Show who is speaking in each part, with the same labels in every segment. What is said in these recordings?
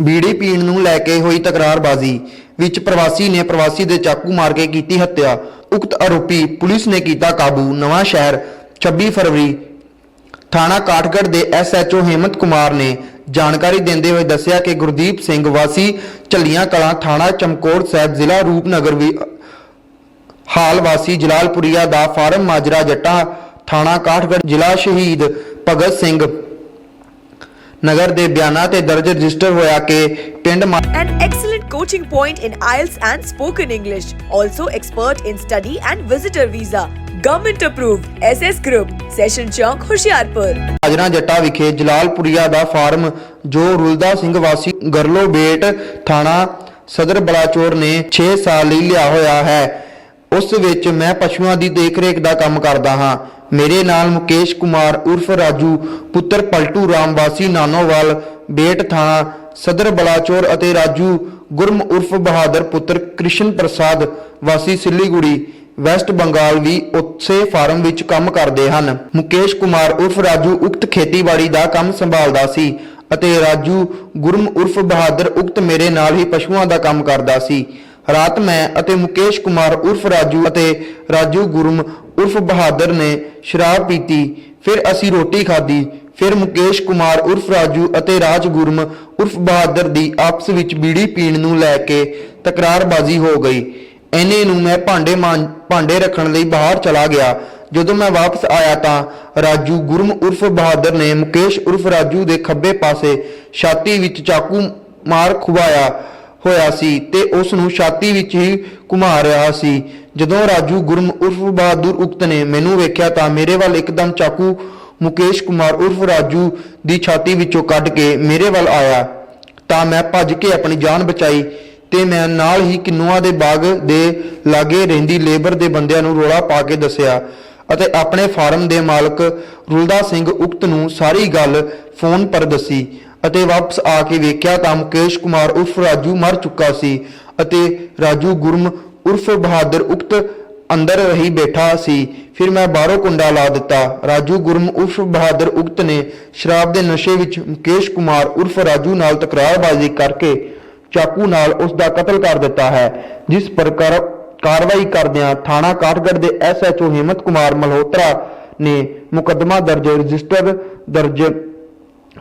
Speaker 1: ਬੀੜੀ ਪੀਣ ਨੂੰ ਲੈ ਕੇ ਹੋਈ ਤਕਰਾਰਬਾਜ਼ੀ, ਵਿੱਚ ਪ੍ਰਵਾਸੀ ਨੇ ਪ੍ਰਵਾਸੀ ਦੇ ਚਾਕੂ ਮਾਰ ਕੇ ਕੀਤੀ ਹੱਤਿਆ। ਉਕਤ ਆਰੋਪੀ ਪੁਲਿਸ ਨੇ ਕੀਤਾ ਕਾਬੂ। ਨਵਾਂ ਸ਼ਹਿਰ 26 ਫਰਵਰੀ, ਥਾਣਾ ਕਾਠਗੜ੍ਹ ਦੇ ਐਸਐਚਓ ਹੇਮੰਤ ਕੁਮਾਰ ਨੇ ਜਾਣਕਾਰੀ ਦਿੰਦੇ ਹੋਏ ਦੱਸਿਆ ਕਿ ਗੁਰਦੀਪ ਸਿੰਘ ਵਾਸੀ ਝੱਲੀਆਂ ਕਲਾਂ ਥਾਣਾ ਚਮਕੌਰ ਸਾਹਿਬ ਜ਼ਿਲ੍ਹਾ ਰੂਪਨਗਰ ਵੀ ਹਾਲ ਵਾਸੀ ਜਲਾਲਪੁਰੀਆ ਦਾ ਫਾਰਮ ਮਾਜਰਾ ਜੱਟਾ, ਥਾਣਾ ਕਾਠਗੜ੍ਹ ਜ਼ਿਲ੍ਹਾ ਸ਼ਹੀਦ ਭਗਤ ਸਿੰਘ ਨਗਰ ਦੇ ਬਿਆਨਾਂ ਤੇ ਦਰਜ ਰਜਿਸਟਰ ਹੋਇਆ ਕਿ ਪਿੰਡ ਮਾ-
Speaker 2: An excellent coaching point in IELTS and spoken English. Also expert in study and visitor visa. Government approved. SS Group. Session Chowk, Hoshiarpur.
Speaker 1: ਹਾਜਰਾ ਜੱਟਾ ਵਿਖੇ ਜਲਾਲਪੁਰੀਆ ਦਾ ਫਾਰਮ ਜੋ ਰੁਲਦਾ ਸਿੰਘ ਵਾਸੀ ਗਰਲੋ ਬੇਟ ਥਾਣਾ ਸਦਰ ਬਲਾਚੌਰ ਨੇ 6 ਸਾਲ ਲਈ ਲਿਆ ਹੋਇਆ ਹੈ ਉਸ ਵਿੱਚ ਮੈਂ ਪਸ਼ੂਆਂ ਦੀ ਦੇਖਰੇਖ ਦਾ ਕੰਮ ਕਰਦਾ ਹਾਂ ਮੇਰੇ ਨਾਲ ਮੁਕੇਸ਼ ਕੁਮਾਰ ਉਰਫ ਰਾਜੂ, ਪੁੱਤਰ ਪਲਟੂ ਰਾਮ ਵਾਸੀ ਨਾਨੋਵਾਲ, ਬੇਟ ਥਾਣਾ, ਸਦਰ ਬਲਾਚੌਰ ਅਤੇ ਰਾਜੂ, ਗੁਰਮ ਉਰਫ ਬਹਾਦਰ, ਪੁੱਤਰ ਕ੍ਰਿਸ਼ਨ ਪ੍ਰਸਾਦ ਵਾਸੀ ਸਿੱਲੀਗੁੜੀ, ਵੈਸਟ ਬੰਗਾਲ ਵੀ ਉਸੇ ਫਾਰਮ ਵਿੱਚ ਕੰਮ ਕਰਦੇ ਹਨ। ਮੁਕੇਸ਼ ਕੁਮਾਰ ਉਰਫ ਰਾਜੂ ਉਕਤ ਖੇਤੀਬਾੜੀ ਦਾ ਕੰਮ ਸੰਭਾਲਦਾ ਸੀ ਅਤੇ ਰਾਜੂ, ਗੁਰਮ ਉਰਫ ਬਹਾਦਰ ਉਕਤ ਮੇਰੇ ਨਾਲ ਹੀ ਪਸ਼ੂਆਂ ਦਾ ਕੰਮ ਕਰਦਾ ਸੀ। ਰਾਤ ਮੈਂ ਅਤੇ ਮੁਕੇਸ਼ ਕੁਮਾਰ ਉਰਫ ਰਾਜੂ ਅਤੇ ਰਾਜੂ ਗੁਰਮ ਉਰਫ ਬਹਾਦਰ ਨੇ ਸ਼ਰਾਬ ਪੀਤੀ, ਫਿਰ ਅਸੀਂ ਰੋਟੀ ਖਾਧੀ, ਫਿਰ ਮੁਕੇਸ਼ ਕੁਮਾਰ ਉਰਫ ਰਾਜੂ ਅਤੇ ਰਾਜ ਗੁਰਮ ਉਰਫ ਬਹਾਦਰ ਦੀ ਆਪਸ ਵਿੱਚ ਬੀੜੀ ਪੀਣ ਨੂੰ ਲੈ ਕੇ ਤਕਰਾਰਬਾਜ਼ੀ ਹੋ ਗਈ। ਐਨੇ ਨੂੰ ਮੈਂ ਭਾਂਡੇ ਮਾਂ ਭਾਂਡੇ ਰੱਖਣ ਲਈ ਬਾਹਰ ਚਲਾ ਗਿਆ। ਜਦੋਂ ਮੈਂ ਵਾਪਸ ਆਇਆ ਤਾਂ ਰਾਜੂ ਗੁਰਮ ਉਰਫ ਬਹਾਦਰ ਨੇ ਮੁਕੇਸ਼ ਉਰਫ ਰਾਜੂ ਦੇ ਖੱਬੇ ਪਾਸੇ ਛਾਤੀ ਵਿੱਚ ਚਾਕੂ ਮਾਰ ਖੁਵਾਇਆ ਹੋਇਆ ਸੀ ਤੇ ਉਸ ਨੂੰ ਛਾਤੀ ਵਿੱਚ ਹੀ ਘੁਮਾ ਰਿਹਾ ਸੀ। ਜਦੋਂ ਰਾਜੂ ਗੁਰਮ ਉਰਫ ਬਹਾਦਰ ਉਕਤ ਨੇ ਮੈਨੂੰ ਵੇਖਿਆ ਤਾਂ ਮੇਰੇ ਵੱਲ ਇੱਕਦਮ ਚਾਕੂ ਮੁਕੇਸ਼ ਕੁਮਾਰ ਉਰਫ ਰਾਜੂ ਦੀ ਛਾਤੀ ਵਿੱਚੋਂ ਕੱਢ ਕੇ ਮੇਰੇ ਵੱਲ ਆਇਆ। ਤਾਂ ਮੈਂ ਭੱਜ ਕੇ ਆਪਣੀ ਜਾਨ ਬਚਾਈ ਤੇ ਮੈਂ ਨਾਲ ਹੀ ਕਿੰਨੂਆਂ ਦੇ ਬਾਗ ਦੇ ਲਾਗੇ ਰਹਿੰਦੀ ਲੇਬਰ ਦੇ ਬੰਦਿਆਂ ਨੂੰ ਰੋਲਾ ਪਾ ਕੇ ਦੱਸਿਆ ਅਤੇ ਆਪਣੇ ਫਾਰਮ ਦੇ ਮਾਲਕ ਰੁਲਦਾ ਸਿੰਘ ਉਕਤ ਨੂੰ ਸਾਰੀ ਗੱਲ ਫੋਨ ਪਰ ਦੱਸੀ। ਅਤੇ ਵਾਪਸ ਆ ਕੇ ਵੇਖਿਆ ਤਾਂ ਮੁਕੇਸ਼ ਕੁਮਾਰ ਉਰਫ ਰਾਜੂ ਮਰ ਚੁੱਕਾ ਸੀ ਅਤੇ ਰਾਜੂ ਗੁਰਮ ਉਰਫ ਬਹਾਦਰ ਉਕਤ ਅੰਦਰ ਰਹੀ ਬੈਠਾ ਸੀ। ਫਿਰ ਮੈਂ ਬਾਹਰੋਂ ਕੁੰਡਾ ਲਾ ਦਿੱਤਾ। ਰਾਜੂ ਗੁਰਮ ਉਰਫ ਬਹਾਦਰ ਉਕਤ ਨੇ ਸ਼ਰਾਬ ਦੇ ਨਸ਼ੇ ਵਿੱਚ ਮੁਕੇਸ਼ ਕੁਮਾਰ ਉਰਫ ਰਾਜੂ ਨਾਲ ਤਕਰਾਰਬਾਜ਼ੀ ਕਰਕੇ ਚਾਕੂ ਨਾਲ ਉਸ ਦਾ ਕਤਲ ਕਰ ਦਿੱਤਾ ਹੈ, ਜਿਸ ਪ੍ਰਕਾਰ ਕਾਰਵਾਈ ਕਰਦਿਆਂ ਥਾਣਾ ਕਾਠਗੜ੍ਹ ਦੇ ਐਸਐਚਓ ਹਿੰਮਤ ਕੁਮਾਰ ਮਲਹੋਤਰਾ ਨੇ ਮੁਕੱਦਮਾ ਦਰਜ ਰਜਿਸਟਰ ਦਰਜ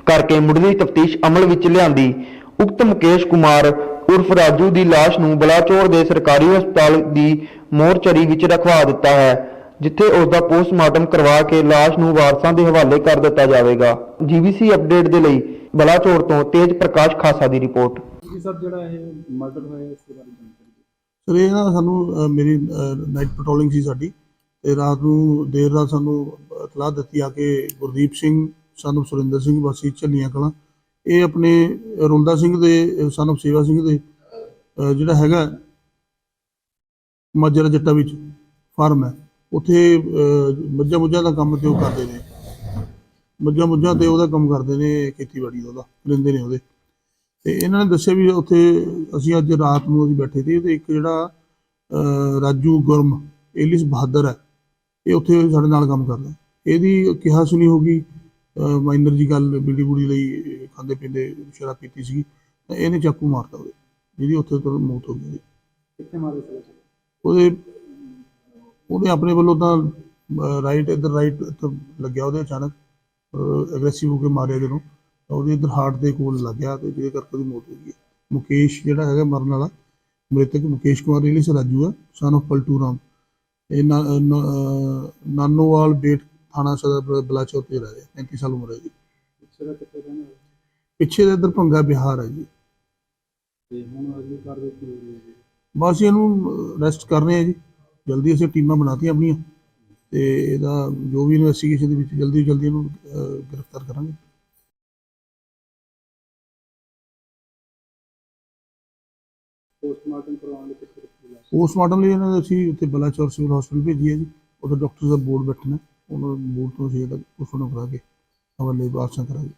Speaker 1: ਕਰਕੇ ਮੁੱਢਲੀ ਤਫਤੀਸ਼ ਅਮਲ ਵਿੱਚ ਲਿਆਂਦੀ। ਉਕਤ ਮੁਕੇਸ਼ ਕੁਮਾਰ ਉਰਫ ਰਾਜੂ ਦੀ ਲਾਸ਼ ਨੂੰ ਬਲਾਚੌਰ ਦੇ ਸਰਕਾਰੀ ਹਸਪਤਾਲ ਦੀ ਮੋਰਚਰੀ ਵਿੱਚ ਰਖਵਾ ਦਿੱਤਾ ਹੈ ਜਿੱਥੇ ਉਸ ਦਾ ਪੋਸਟਮਾਰਟਮ ਕਰਵਾ ਕੇ ਲਾਸ਼ ਨੂੰ ਵਾਰਸਾਂ ਦੇ ਹਵਾਲੇ ਕਰ ਦਿੱਤਾ ਜਾਵੇਗਾ। ਜੀਵੀਸੀ ਅਪਡੇਟ ਦੇ ਲਈ ਬਲਾਚੌਰ ਤੋਂ ਤੇਜ ਪ੍ਰਕਾਸ਼ ਖਾਸਾ ਦੀ ਰਿਪੋਰਟ।
Speaker 3: ਜੀ ਸਰ ਜਿਹੜਾ ਇਹ ਮਰਡਰ ਹੋਇਆ ਇਸ ਦੇ ਬਾਰੇ ਜਾਣਕਾਰੀ ਦਿਓ।
Speaker 4: ਸਰ ਇਹ ਨਾ ਸਾਨੂੰ ਅ, ਮੇਰੀ ਨਾਈਟ ਪੈਟਰੋਲਿੰਗ ਸੀ ਸਾਡੀ ਤੇ ਰਾਤ ਨੂੰ ਦੇਰ ਰਾਤ ਸਾਨੂੰ ਇਤਲਾਹ ਦਿੱਤੀ ਆ ਕਿ ਗੁਰਦੀਪ ਸਿੰਘ ਸਾਨੂੰ ਸੁਰਿੰਦਰ ਸਿੰਘ ਵਾਸੀ ਝੱਲੀਆਂ ਕਲਾਂ। ਇਹ ਆਪਣੇ ਰੁੰਦਾ ਸਿੰਘ ਦੇ ਸਾਨੂੰ ਸੇਵਾ ਸਿੰਘ ਦੇ ਜਿਹੜਾ ਹੈਗਾ ਮਾਜਰਾ ਜੱਟਾ ਵਿੱਚ ਫਾਰਮ ਹੈ। ਉੱਥੇ ਅ, ਮੱਝਾਂ ਮੁੱਝਾਂ ਦਾ ਕੰਮ ਤੇ ਉਹ ਕਰਦੇ ਨੇ। ਮੱਝਾਂ ਮੁੱਝਾਂ ਤੇ ਉਹਦਾ ਕੰਮ ਕਰਦੇ ਨੇ ਖੇਤੀਬਾੜੀ ਦਾ ਉਹਦਾ ਰਹਿੰਦੇ ਨੇ ਉਹਦੇ। ਤੇ ਇਹਨਾਂ ਨੇ ਦੱਸਿਆ ਵੀ ਉੱਥੇ ਅਸੀਂ ਅੱਜ ਰਾਤ ਨੂੰ ਅਸੀਂ ਬੈਠੇ ਸੀ ਤੇ ਇੱਕ ਜਿਹੜਾ ਅਹ, ਰਾਜੂ ਗੁਰਮ ਏਲਿਸ ਬਹਾਦਰ ਹੈ ਇਹ ਉੱਥੇ ਸਾਡੇ ਨਾਲ ਕੰਮ ਕਰਦਾ। ਇਹਦੀ ਕਿਹਾ ਸੁਣੀ ਹੋਗੀ ਮਾਈਨਰ ਜੀ ਗੱਲ ਬੀੜੀ ਬੂੜੀ ਲਈ ਖਾਂਦੇ ਪੀਂਦੇ ਸ਼ਰਾਬ ਪੀਤੀ ਸੀ ਤਾਂ ਇਹਨੇ ਚਾਕੂ ਮਾਰਤਾ ਉਹਦੇ ਜਿਹਦੀ ਉੱਥੇ ਤੋਂ ਮੌਤ ਹੋ ਗਈ ਉਹਦੀ।
Speaker 3: ਕਿੱਥੇ ਮਾਰੇ ਸੀ
Speaker 4: ਉਹਦੇ ਉਹਦੇ ਆਪਣੇ ਵੱਲੋਂ ਤਾਂ ਰਾਈਟ ਇਧਰ ਰਾਈਟ ਲੱਗਿਆ ਉਹਦੇ ਅਚਾਨਕ ਐਗਰੈਸਿਵ ਹੋ ਕੇ ਮਾਰਿਆ ਜਦੋਂ ਤਾਂ ਉਹਦੇ ਇਧਰ ਹਾਰਟ ਦੇ ਕੋਲ ਲੱਗਿਆ ਤੇ ਜਿਹਦੇ ਕਰਕੇ ਉਹਦੀ ਮੌਤ ਹੋ ਗਈ ਹੈ। ਮੁਕੇਸ਼ ਜਿਹੜਾ ਹੈਗਾ ਮਰਨ ਵਾਲਾ ਮ੍ਰਿਤਕ ਮੁਕੇਸ਼ ਕੁਮਾਰ ਰੀਲਿਸ ਰਾਜੂ ਆ ਸਨ of ਪਲਟੂ ਰਾਮ ਇਹ ਨਾ- ਨਾ- ਅਹ ਨਾਨੋਵਾਲ ਬੇਟ ਥਾਣਾ ਸਦਰ ਬਲਾਚੌਰ ਤੇ ਰਹਿ ਰਿਹਾ 35 ਸਾਲ ਉਮਰ ਹੈ ਜੀ।
Speaker 3: ਪਿੱਛੇ ਦਾ ਕਿੱਥੇ ਰਹਿਣਾ
Speaker 4: ਪਿੱਛੇ ਦੇ ਇਧਰ ਭੰਗਾ ਬਿਹਾਰ ਹੈ ਜੀ।
Speaker 3: ਤੇ ਹੁਣ ਅਗਲੀ ਕਾਰਵਾਈ ਕੀ ਹੋਈ ਹੈ ਜੀ?
Speaker 4: ਬਸ ਇਹਨੂੰ ਅਰੈਸਟ ਕਰ ਰਹੇ ਹਾਂ ਜੀ। ਜਲਦੀ ਅਸੀਂ ਟੀਮਾਂ ਬਣਾਤੀਆਂ ਆਪਣੀਆਂ। ਤੇ ਇਹਦਾ ਜੋ ਵੀ ਇਨਵੈਸਟੀਗੇਸ਼ਨ ਦੇ ਵਿੱਚ ਜਲਦੀ ਤੋਂ ਜਲਦੀ ਇਹਨੂੰ ਅਹ, ਗ੍ਰਿਫਤਾਰ ਕਰਾਂਗੇ।
Speaker 3: ਪੋਸਟਮਾਰਟਮ ਕਰਵਾਉਣ ਲਈ ਕਿੱਥੇ ਰੱਖੀ ਲਾਸ਼
Speaker 4: ਪੋਸਟਮਾਰਟਮ ਲਈ ਇਹਨਾਂ ਦੇ ਅਸੀਂ ਉੱਥੇ ਬਲਾਚੌਰ ਸਿਵਲ ਹਸਪੀਟਲ ਭੇਜੀ ਹੈ ਜੀ। ਉੱਥੇ ਡਾਕਟਰ ਦਾ ਬੋਰਡ ਬੈਠਣਾ ਉਹਨਾਂ ਬੋਰਡ ਤੋਂ ਅਸੀਂ ਇਹਦਾ ਪੋਸਟਮਾਰਟਮ ਕਰਾ ਕੇ ਹਵਾਲੇ ਬਾਅਦ ਕਰਾਂਗੇ।